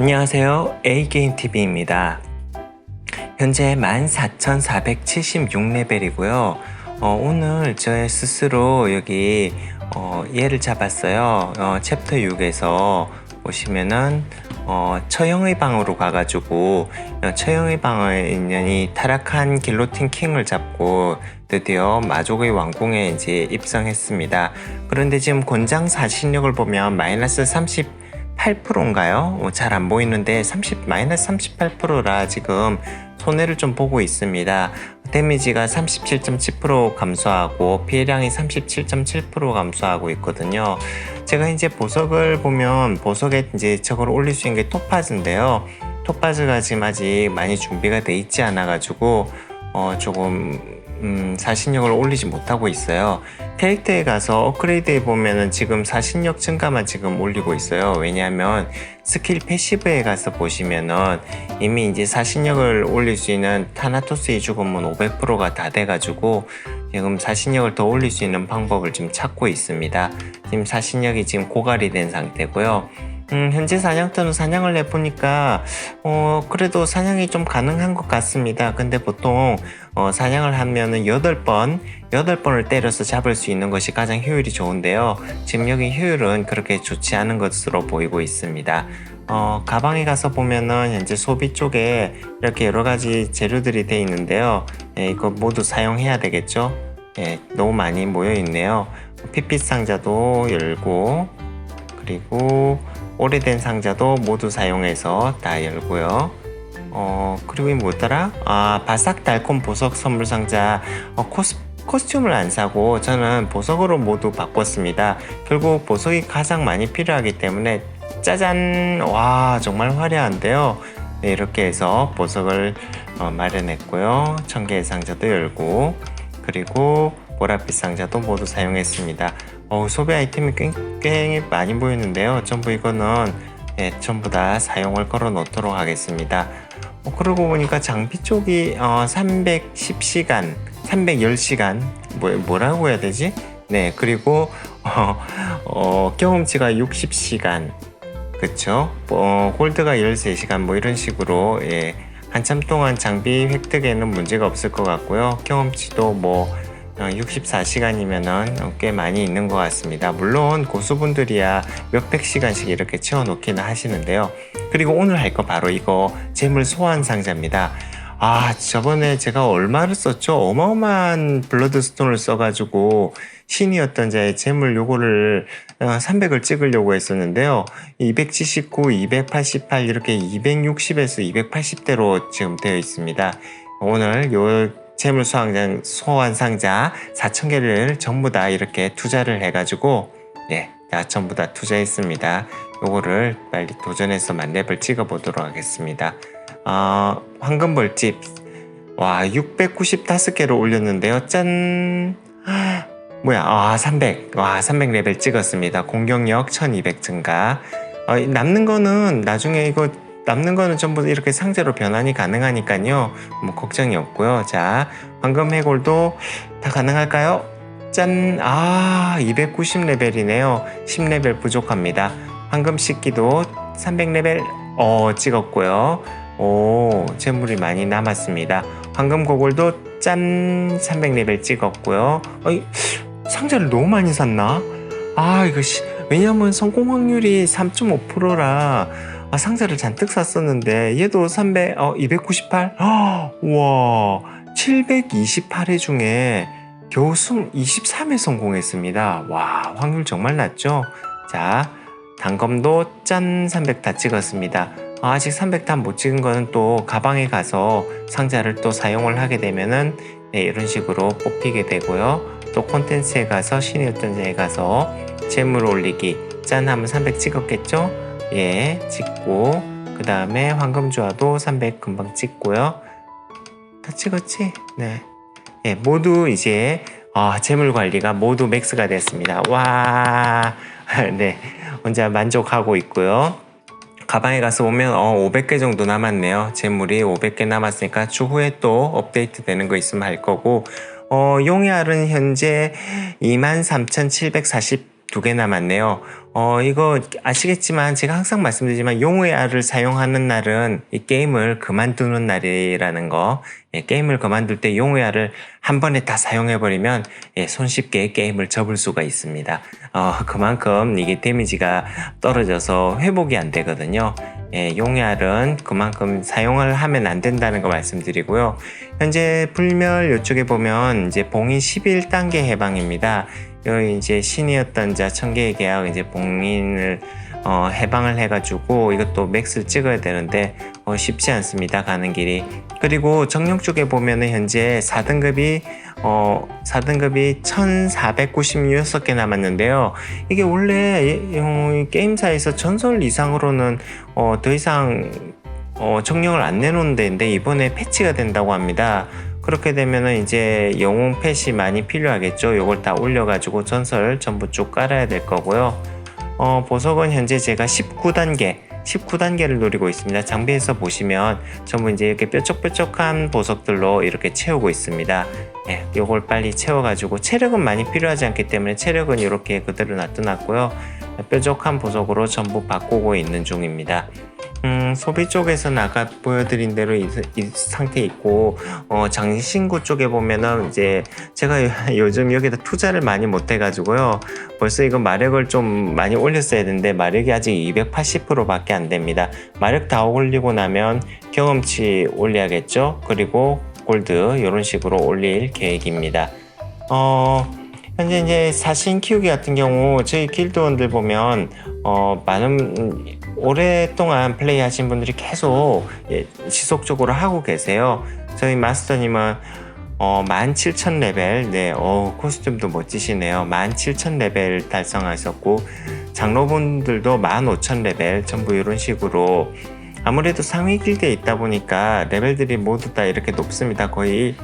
안녕하세요. A게임TV입니다. 현재 14,476레벨이고요. 어, 오늘 저 스스로 여기 어, 얘를 잡았어요. 어, 챕터 6에서 보시면은 어, 처형의 방으로 가가지고 어, 처형의 방에 있는 이 타락한 길로틴 킹을 잡고 드디어 마족의 왕궁에 이제 입성했습니다. 그런데 지금 권장 사신력을 보면 마이너스 38%인가요? 어, 잘안 보이는데 30 마이너스 38%라 지금 손해를 좀 보고 있습니다. 데미지가 37.7% 감소하고 피해량이 37.7% 감소하고 있거든요. 제가 이제 보석을 보면 보석에 이제 저걸 올릴 수 있는 게 토파즈인데요. 토파즈가 지금 아직 많이 준비가 돼 있지 않아 가지고 어 조금 음, 사신력을 올리지 못하고 있어요. 캐릭터에 가서 업그레이드해 보면은 지금 사신력 증가만 지금 올리고 있어요. 왜냐하면 스킬 패시브에 가서 보시면은 이미 이제 사신력을 올릴 수 있는 타나토스의 죽음은 500%가 다 돼가지고 지금 사신력을 더 올릴 수 있는 방법을 지금 찾고 있습니다. 지금 사신력이 지금 고갈이 된 상태고요. 음, 현재 사냥터는 사냥을 해보니까, 어, 그래도 사냥이 좀 가능한 것 같습니다. 근데 보통, 어, 사냥을 하면은 8번, 8번을 때려서 잡을 수 있는 것이 가장 효율이 좋은데요. 지금 여기 효율은 그렇게 좋지 않은 것으로 보이고 있습니다. 어, 가방에 가서 보면은 현재 소비 쪽에 이렇게 여러 가지 재료들이 돼 있는데요. 예, 이거 모두 사용해야 되겠죠? 예, 너무 많이 모여 있네요. 핏빛 상자도 열고, 그리고 오래된 상자도 모두 사용해서 다 열고요. 어, 그리고 이 뭐더라? 아, 바삭 달콤 보석 선물 상자. 어, 코스, 코스튬을 안 사고 저는 보석으로 모두 바꿨습니다. 결국 보석이 가장 많이 필요하기 때문에 짜잔! 와, 정말 화려한데요. 네, 이렇게 해서 보석을 어, 마련했고요. 청개의 상자도 열고, 그리고 보랏빛 상자도 모두 사용했습니다. 어, 소비 아이템이 굉장히 많이 보이는데요. 전부 이거는 예, 전부 다 사용을 걸어 놓도록 하겠습니다. 어, 그러고 보니까 장비 쪽이 어, 310시간, 310시간 뭐, 뭐라고 해야 되지? 네, 그리고 어, 어, 경험치가 60시간, 그쵸? 어, 골드가 13시간 뭐 이런 식으로 예, 한참 동안 장비 획득에는 문제가 없을 것 같고요. 경험치도 뭐 64시간이면은 꽤 많이 있는 것 같습니다. 물론 고수분들이야 몇백 시간씩 이렇게 채워놓기는 하시는데요. 그리고 오늘 할 거 바로 이거 재물 소환 상자입니다. 아, 저번에 제가 얼마를 썼죠? 어마어마한 블러드스톤을 써가지고 신이었던 자의 재물 요거를 300을 찍으려고 했었는데요. 279, 288 이렇게 260에서 280대로 지금 되어 있습니다. 오늘 요 재물 소환장 소환 상자 4,000개를 전부 다 이렇게 투자를 해가지고 예, 다 전부 다 투자했습니다. 요거를 빨리 도전해서 만렙을 찍어보도록 하겠습니다. 어, 황금 벌집 와 695개를 올렸는데요. 짠 뭐야 아 300. 와 300레벨 찍었습니다. 공격력 1200 증가. 어, 남는 거는 나중에 이거 남는 거는 전부 이렇게 상자로 변환이 가능하니까요. 뭐 걱정이 없고요. 자, 황금 해골도 다 가능할까요? 짠! 아, 290레벨이네요. 10레벨 부족합니다. 황금 씻기도 300레벨 어, 찍었고요. 오, 재물이 많이 남았습니다. 황금 고골도 짠! 300레벨 찍었고요. 어이, 상자를 너무 많이 샀나? 아, 이거 시, 왜냐면 성공 확률이 3.5%라 아, 상자를 잔뜩 샀었는데 얘도 300, 어, 298? 와, 728회 중에 겨우 23회 성공했습니다. 와, 확률 정말 낮죠? 자, 단검도 짠 300 다 찍었습니다. 아, 아직 300 다 못 찍은 거는 또 가방에 가서 상자를 또 사용을 하게 되면은 네, 이런 식으로 뽑히게 되고요. 또 콘텐츠에 가서 신의 어떤 자에 가서 재물 올리기 짠 하면 300 찍었겠죠? 예, 찍고 그 다음에 황금주화도 300 금방 찍고요. 다 찍었지? 네. 예, 모두 이제 아, 재물 관리가 모두 맥스가 됐습니다. 와, 네, 혼자 만족하고 있고요. 가방에 가서 보면 어, 500개 정도 남았네요. 재물이 500개 남았으니까 추후에 또 업데이트 되는 거 있으면 할 거고 어, 용의 알은 현재 23,740 두 개 남았네요. 어, 이거 아시겠지만 제가 항상 말씀드리지만 용의 알을 사용하는 날은 이 게임을 그만두는 날이라는 거. 예, 게임을 그만둘 때 용의 알을 한 번에 다 사용해버리면 예, 손쉽게 게임을 접을 수가 있습니다. 어, 그만큼 이게 데미지가 떨어져서 회복이 안 되거든요. 예, 용의 알은 그만큼 사용을 하면 안 된다는 거 말씀드리고요. 현재 불멸 이쪽에 보면 이제 봉인 11단계 해방입니다. 이제 신이었던 자 천개의 계약 이제 봉인을 어, 해방을 해가지고 이것도 맥스를 찍어야 되는데 어, 쉽지 않습니다 가는 길이. 그리고 정령 쪽에 보면은 현재 4등급이 어, 4등급이 1496개 남았는데요. 이게 원래 이- 어, 이 게임사에서 전설 이상으로는 어, 더 이상 어, 정령을 안 내놓는 데인데 이번에 패치가 된다고 합니다 그렇게 되면은 이제 영웅 펫이 많이 필요하겠죠. 요걸 다 올려가지고 전설 전부 쭉 깔아야 될 거고요. 어, 보석은 현재 제가 19단계, 19단계를 노리고 있습니다. 장비에서 보시면 전부 이제 이렇게 뾰족뾰족한 보석들로 이렇게 채우고 있습니다. 예, 요걸 빨리 채워가지고 체력은 많이 필요하지 않기 때문에 체력은 이렇게 그대로 놔둬놨고요. 뾰족한 보석으로 전부 바꾸고 있는 중입니다. 음, 소비 쪽에서는 아까 보여드린 대로 이, 이 상태 있고, 어, 장신구 쪽에 보면은 이제 제가 요- 요즘 여기다 투자를 많이 못 해가지고요. 벌써 이거 마력을 좀 많이 올렸어야 되는데, 마력이 아직 280% 밖에 안 됩니다. 마력 다 올리고 나면 경험치 올려야겠죠? 그리고 골드, 이런 식으로 올릴 계획입니다. 어, 현재 이제 사신 키우기 같은 경우 저희 길드원들 보면 어 많은 오랫동안 플레이하신 분들이 계속 예, 지속적으로 하고 계세요. 저희 마스터님은 어 17,000레벨, 네, 어 코스튬도 멋지시네요. 17,000레벨 달성하셨고 장로분들도 15,000레벨 전부 이런 식으로 아무래도 상위 길드에 있다 보니까 레벨들이 모두 다 이렇게 높습니다. 거의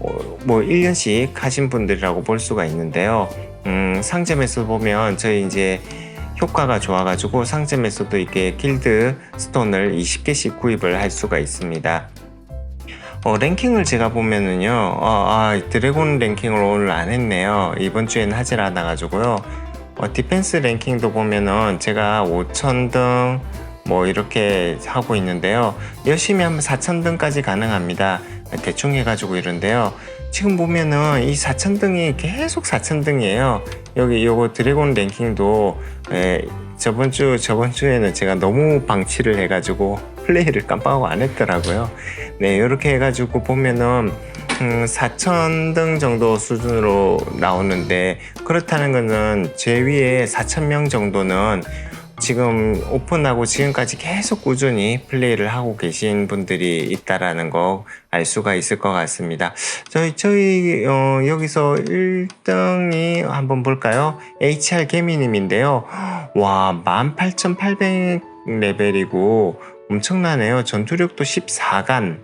어, 뭐 1년씩 하신 분들이라고 볼 수가 있는데요. 음, 상점에서 보면 저희 이제 효과가 좋아가지고 상점에서도 이렇게 길드 스톤을 20개씩 구입을 할 수가 있습니다. 어, 랭킹을 제가 보면은요, 어, 아, 드래곤 랭킹을 오늘 안 했네요. 이번 주에는 하질 않아가지고요. 어, 디펜스 랭킹도 보면은 제가 5,000등 뭐 이렇게 하고 있는데요. 열심히 하면 4,000등까지 가능합니다. 대충 해가지고 이런데요. 지금 보면은 이 4,000등이 계속 4,000등이에요. 여기 요거 드래곤 랭킹도 예, 저번 주 저번 주에는 제가 너무 방치를 해가지고 플레이를 깜빡하고 안 했더라고요. 네, 이렇게 해가지고 보면은 음, 4,000등 정도 수준으로 나오는데 그렇다는 것은 제 위에 4,000명 정도는 지금 오픈하고 지금까지 계속 꾸준히 플레이를 하고 계신 분들이 있다라는 거 알 수가 있을 것 같습니다. 저희 저희 어, 여기서 1등이 한번 볼까요? HR 개미님인데요. 와 18,800 레벨이고 엄청나네요. 전투력도 14간.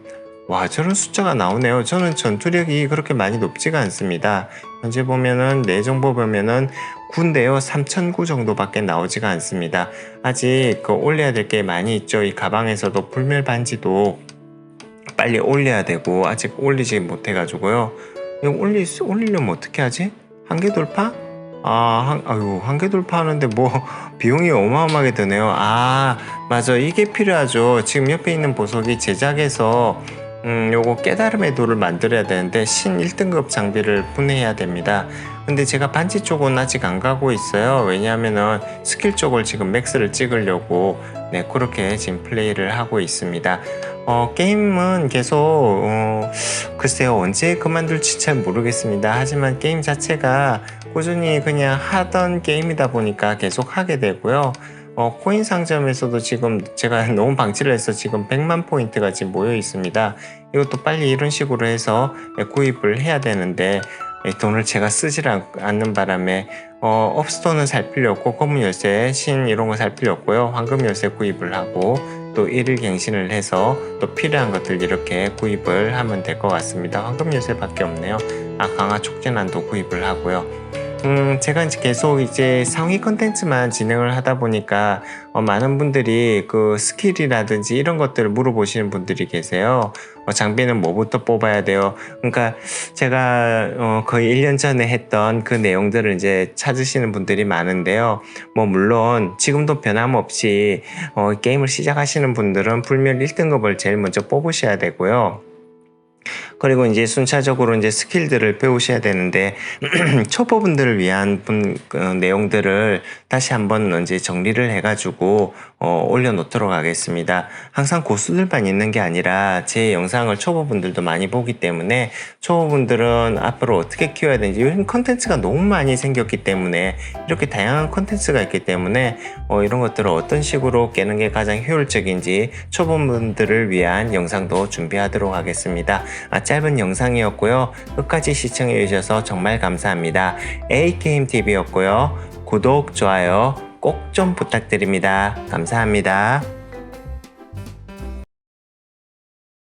와 저런 숫자가 나오네요. 저는 전투력이 그렇게 많이 높지가 않습니다. 현재 보면은 내 정보 보면은 군데요 3,009 정도밖에 나오지가 않습니다. 아직 그 올려야 될 게 많이 있죠. 이 가방에서도 불멸 반지도 빨리 올려야 되고 아직 올리지 못해가지고요. 이거 올리 올리려면 어떻게 하지? 한계 돌파? 아, 한, 아유, 한계 돌파하는데 뭐 비용이 어마어마하게 드네요. 아, 맞아. 이게 필요하죠. 지금 옆에 있는 보석이 제작해서 음, 요거 깨달음의 돌을 만들어야 되는데 신 1등급 장비를 분해해야 됩니다. 근데 제가 반지 쪽은 아직 안 가고 있어요. 왜냐하면은 스킬 쪽을 지금 맥스를 찍으려고 네, 그렇게 지금 플레이를 하고 있습니다. 어, 게임은 계속 어, 글쎄요 언제 그만둘지 잘 모르겠습니다. 하지만 게임 자체가 꾸준히 그냥 하던 게임이다 보니까 계속 하게 되고요. 어, 코인 상점에서도 지금 제가 너무 방치를 해서 지금 100만 포인트가 지금 모여 있습니다. 이것도 빨리 이런 식으로 해서 구입을 해야 되는데 예, 돈을 제가 않- 않는 바람에 어, 업스톤은 살 필요 없고 검은 열쇠, 신 이런 거 살 필요 없고요. 황금 열쇠 구입을 하고 또 일일 갱신을 해서 또 필요한 것들 이렇게 구입을 하면 될 것 같습니다. 황금 열쇠밖에 없네요. 아 강화 촉진안도 구입을 하고요. 음, 제가 이제 계속 이제 상위 컨텐츠만 진행을 하다 보니까 어, 많은 분들이 그 스킬이라든지 이런 것들을 물어보시는 분들이 계세요. 어, 장비는 뭐부터 뽑아야 돼요? 그러니까 제가 어, 거의 1년 전에 했던 그 내용들을 이제 찾으시는 분들이 많은데요. 뭐 물론 지금도 변함없이 어, 게임을 시작하시는 분들은 불멸 1등급을 제일 먼저 뽑으셔야 되고요. 그리고 이제 순차적으로 이제 스킬들을 배우셔야 되는데 초보분들을 위한 분, 그 내용들을 다시 한번 이제 정리를 해가지고 어, 올려놓도록 하겠습니다. 항상 고수들만 있는 게 아니라 제 영상을 초보분들도 많이 보기 때문에 초보분들은 앞으로 어떻게 키워야 되는지 요즘 컨텐츠가 너무 많이 생겼기 때문에 이렇게 다양한 컨텐츠가 있기 때문에 어, 이런 것들을 어떤 식으로 깨는 게 가장 효율적인지 초보분들을 위한 영상도 준비하도록 하겠습니다. 아, 짧은 영상이었고요. 끝까지 시청해 주셔서 정말 감사합니다. AKMTV였고요. 구독, 좋아요 꼭 좀 부탁드립니다. 감사합니다.